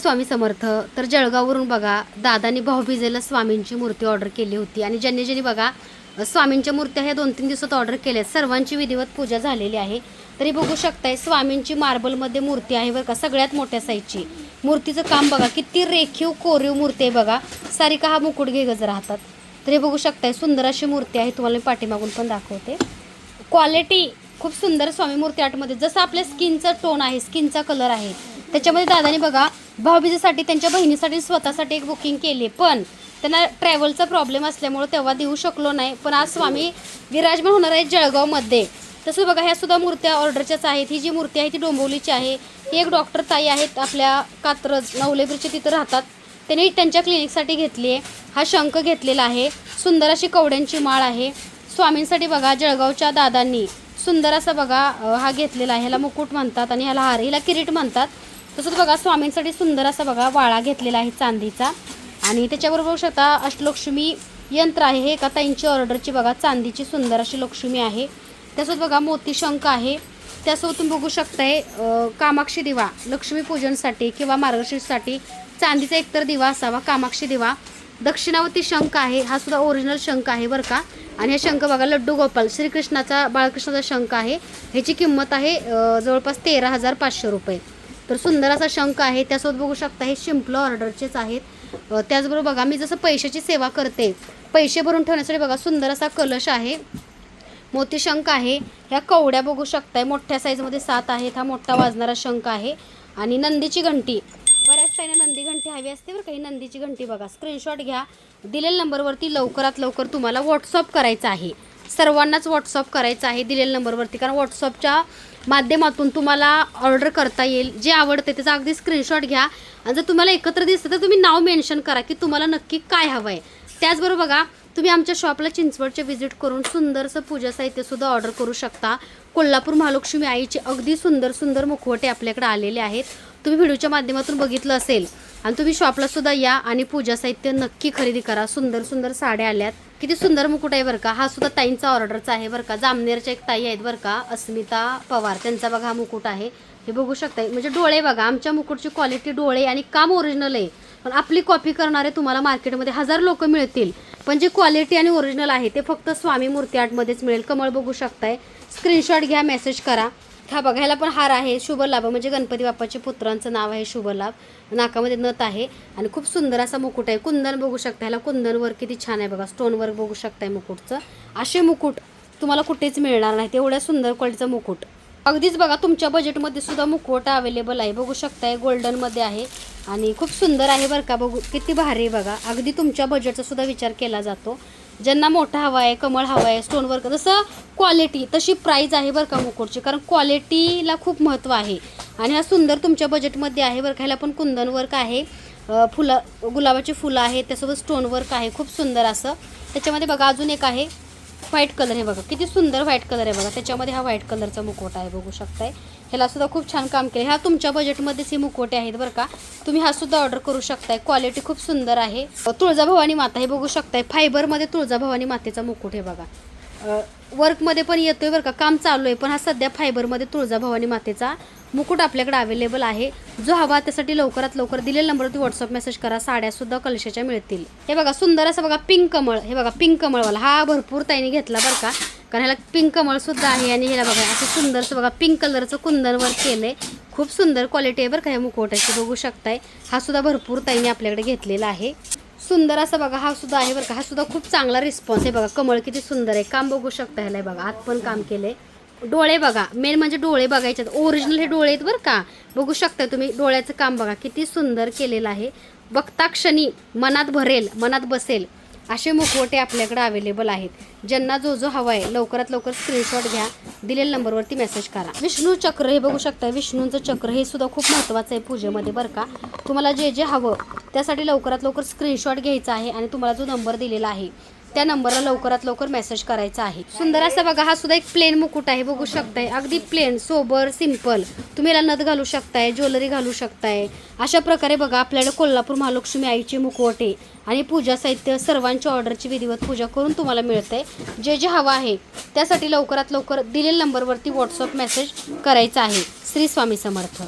स्वामी समर्थ तर जळगाववरून बघा दादानी भाऊबीजेला स्वामींची मूर्ती ऑर्डर केली होती. आणि ज्यांनी ज्यांनी बघा स्वामींच्या मूर्त्या ह्या दोन तीन दिवसात ऑर्डर केल्या. आहेत. सर्वांची विधिवत पूजा झालेली आहे. तरी बघू शकताय स्वामींची मार्बलमध्ये मूर्ती आहे बरं का सगळ्यात मोठ्या साईजची मूर्तीचं काम बघा किती रेखीव कोरीव मूर्ती आहे बघा. सारिका हा मुकुट घे गज राहतात. तरी बघू शकताय सुंदर अशी मूर्ती आहे. तुम्हाला मी पाठीमागून पण दाखवते. क्वालिटी खूप सुंदर स्वामी मूर्ती आर्टमध्ये जसं आपल्या स्किनचा टोन आहे स्किनचा कलर आहे त्याच्यामध्ये दादाने बघा भाऊबीजेसाठी त्यांच्या बहिणीसाठी स्वतःसाठी एक बुकिंग केली. पण त्यांना ट्रॅव्हलचा प्रॉब्लेम असल्यामुळे तेव्हा देऊ शकलो नाही. पण आज स्वामी विराजमान होणार आहेत जळगावमध्ये. तसं बघा ह्या सुद्धा मूर्त्या ऑर्डरच्याच आहेत. ही जी मूर्ती आहे ती डोंबवलीची आहे. ही एक डॉक्टर ताई आहेत आपल्या कात्रज नवलेब्रीचे तिथं राहतात. त्यांनी त्यांच्या क्लिनिकसाठी घेतली आहे. हा शंख घेतलेला आहे. सुंदर अशी कवड्यांची माळ आहे. स्वामींसाठी बघा जळगावच्या दादांनी सुंदर असा बघा हा घेतलेला आहे. ह्याला मुकुट म्हणतात आणि ह्याला हार हिला किरीट म्हणतात. तसंच बघा स्वामींसाठी सुंदर असा बघा वाळा घेतलेला आहे चांदीचा. आणि त्याच्याबरोबर बघू शकता अष्टलक्ष्मी यंत्र आहे. हे एका ताईंची ऑर्डरची बघा चांदीची सुंदर अशी लक्ष्मी आहे. त्यासोबत बघा मोती शंख आहे. त्यासोबत तुम्ही बघू शकताय कामाक्षी दिवा लक्ष्मी पूजनसाठी किंवा मार्गशीर्षसाठी चांदीचा एकतर दिवा असावा कामाक्षी दिवा. दक्षिणावती शंख आहे हा सुद्धा ओरिजिनल शंख आहे बरं का. आणि हे शंख बघा लड्डू गोपाल श्रीकृष्णाचा बाळकृष्णाचा शंख आहे. ह्याची किंमत आहे जवळपास तेरा हजार पाचशे रुपये. तर सुंदर असा शंख आहे त्यासोबत बघू शकता हे शिंपलं ऑर्डरचेच आहेत. त्याचबरोबर बघा मी जसं पैशाची सेवा करते पैसे भरून ठेवण्यासाठी बघा सुंदर असा कलश आहे. मोती शंख आहे. ह्या कवड्या बघू शकताय मोठ्या साईजमध्ये सात आहेत. हा मोठा वाजणारा शंख आहे. आणि नंदीची घंटी. बऱ्याच ताईंना नंदी घंटी हवी असते बरं काही नंदीची घंटी बघा. स्क्रीनशॉट घ्या. दिलेल्या नंबरवरती लवकरात लवकर तुम्हाला व्हॉट्सअप करायचं आहे. सर्वांनाच व्हॉट्सअप करायचं आहे दिलेल्या नंबरवरती. कारण व्हॉट्सअपच्या माध्यमातून तुम्हाला ऑर्डर करता येईल. जे आवडते त्याचा अगदी स्क्रीनशॉट घ्या. आणि जर तुम्हाला एकत्र दिसतं तर तुम्ही नाव मेन्शन करा की तुम्हाला नक्की काय हवं आहे त्याचबरोबर बघा तुम्ही आमच्या शॉपला चिंचवडचे व्हिजिट करून सुंदरसं पूजा साहित्यसुद्धा ऑर्डर करू शकता. कोल्हापूर महालक्ष्मी आईचे अगदी सुंदर सुंदर मुखवटे आपल्याकडे आलेले आहेत. तुम्ही व्हिडिओच्या माध्यमातून बघितलं असेल आणि तुम्ही शॉपला सुद्धा या आणि पूजा साहित्य नक्की खरेदी करा. सुंदर सुंदर साड्या आल्यात. किती सुंदर मुकुट आहे बरं का? हा सुद्धा ताईंचा ऑर्डरचा आहे बरं का? जामनेरच्या एक ताई आहेत बरं का? अस्मिता पवार. त्यांचा बघा हा मुकुट आहे. हे बघू शकताय. म्हणजे डोळे बघा आमच्या मुकुटची क्वालिटी डोळे आणि काम ओरिजिनल आहे. पण आपली कॉपी करणारे तुम्हाला मार्केटमध्ये हजार लोक मिळतील. पण जी क्वालिटी आणि ओरिजिनल आहे ते फक्त स्वामी मूर्ती आर्टमध्येच मिळेल. कमळ बघू शकताय. स्क्रीनशॉट घ्या मेसेज करा. हा बघा ह्याला पण हार आहे. शुभ लाभ म्हणजे गणपती बाप्पाचे पुत्रांचं नाव आहे शुभ लाभ नाकामध्ये नथ आहे आणि खूप सुंदर असा मुकुट आहे. कुंदन बघू शकता ह्याला. कुंदन वर्क किती छान आहे बघा. स्टोन वर्क बघू शकताय मुकुटचं. असे मुकुट तुम्हाला कुठेच मिळणार नाहीत एवढ्या सुंदर क्वालिटीचं मुकुट. अगदीच बघा तुमच्या बजेटमध्ये सुद्धा मुखवटा अवेलेबल आहे. बघू शकताय गोल्डनमध्ये आहे आणि खूप सुंदर आहे बरं का. बघू किती भारी आहे बघा. अगदी तुमच्या बजेटचा सुद्धा विचार केला जातो. ज्यांना मोठा हवा आहे कमळ हवा आहे स्टोनवर्क जसं क्वालिटी तशी प्राईज आहे बरं का मुकुटची. कारण क्वालिटीला खूप महत्त्व आहे. आणि हा सुंदर तुमच्या बजेटमध्ये आहे बरं ह्याला पण कुंदन वर्क आहे. फुलं गुलाबाची फुलं आहेत त्यासोबत स्टोन वर्क आहे. खूप सुंदर असं. त्याच्यामध्ये बघा अजून एक आहे. व्हाईट कलर हे बघा किती सुंदर व्हाईट कलर आहे बघा. त्याच्यामध्ये हा व्हाईट कलरचा मुखवटा आहे बघू शकताय. ह्याला सुद्धा खूप छान काम केलं ह्या तुमच्या बजेटमध्येच हे मुखवटे आहेत बरं का. तुम्ही हा सुद्धा ऑर्डर करू शकताय. क्वालिटी खूप सुंदर आहे. तुळजाभवानी माता हे बघू शकताय. फायबरमध्ये तुळजाभवानी मातेचा मुकुट हे बघा. वर्कमध्ये पण येतोय बरं का काम चालू आहे पण हा सध्या फायबरमध्ये तुळजाभवानी मातेचा मुकुट आपल्याकडे अवेलेबल आहे. जो हवा त्यासाठी लवकरात लवकर दिलेल्या नंबरवरती व्हॉट्सअप मेसेज करा साड्या सुद्धा कलशाच्या मिळतील. हे बघा सुंदर असं बघा पिंक कमळ हे बघा पिंक कमळवाला. हा भरपूर ताईने घेतला बरं का कारण ह्याला पिंक कमळ सुद्धा आहे आणि ह्याला बघा असं सुंदरसं बघा पिंक कलरचं कुंदनवर केलंय. खूप सुंदर क्वालिटी आहे बरं का ह्या मुकुटाची बघू शकताय. हा सुद्धा भरपूर ताईने आपल्याकडे घेतलेला आहे. सुंदर असा बघा हा सुद्धा आहे बरं का. हा सुद्धा खूप चांगला रिस्पॉन्स आहे बघा. कमळ किती सुंदर आहे. काम बघू शकता ह्याला बघा. आत पण काम केलंय. डोळे बघा. मेन म्हणजे डोळे बघायचे ओरिजिनल हे डोळे आहेत बरं का. बघू शकता तुम्ही डोळ्याचं काम बघा. किती सुंदर केलेलं आहे. बघता क्षणी मनात भरेल मनात बसेल असे मुखवटे आपल्याकडे अवेलेबल आहेत. ज्यांना जो जो हवा आहे लवकरात लवकर स्क्रीनशॉट घ्या. दिलेल्या नंबरवरती मेसेज करा. विष्णू चक्र हे बघू शकता विष्णूंचं चक्र हे सुद्धा खूप महत्त्वाचं आहे पूजेमध्ये बरं का. तुम्हाला जे जे हवं त्यासाठी लवकरात लवकर स्क्रीनशॉट घ्यायचा आहे आणि तुम्हाला जो नंबर दिलेला आहे त्या नंबरला लवकरात लवकर मेसेज करायचा आहे. सुंदर असा बघा हा सुद्धा एक प्लेन मुकुट आहे बघू शकताय. अगदी प्लेन सोबर सिंपल तुम्ही याला नथ घालू शकताय ज्वेलरी घालू शकताय. अशा प्रकारे बघा आपल्याला कोल्हापूर महालक्ष्मी आईची मुखवटे आणि पूजा साहित्य सर्वांच्या ऑर्डरची विधिवत पूजा करून तुम्हाला मिळतंय. जे जे हवं आहे त्यासाठी लवकरात लवकर दिलेल्या नंबरवरती व्हॉट्सअप मेसेज करायचा आहे. श्री स्वामी समर्थ.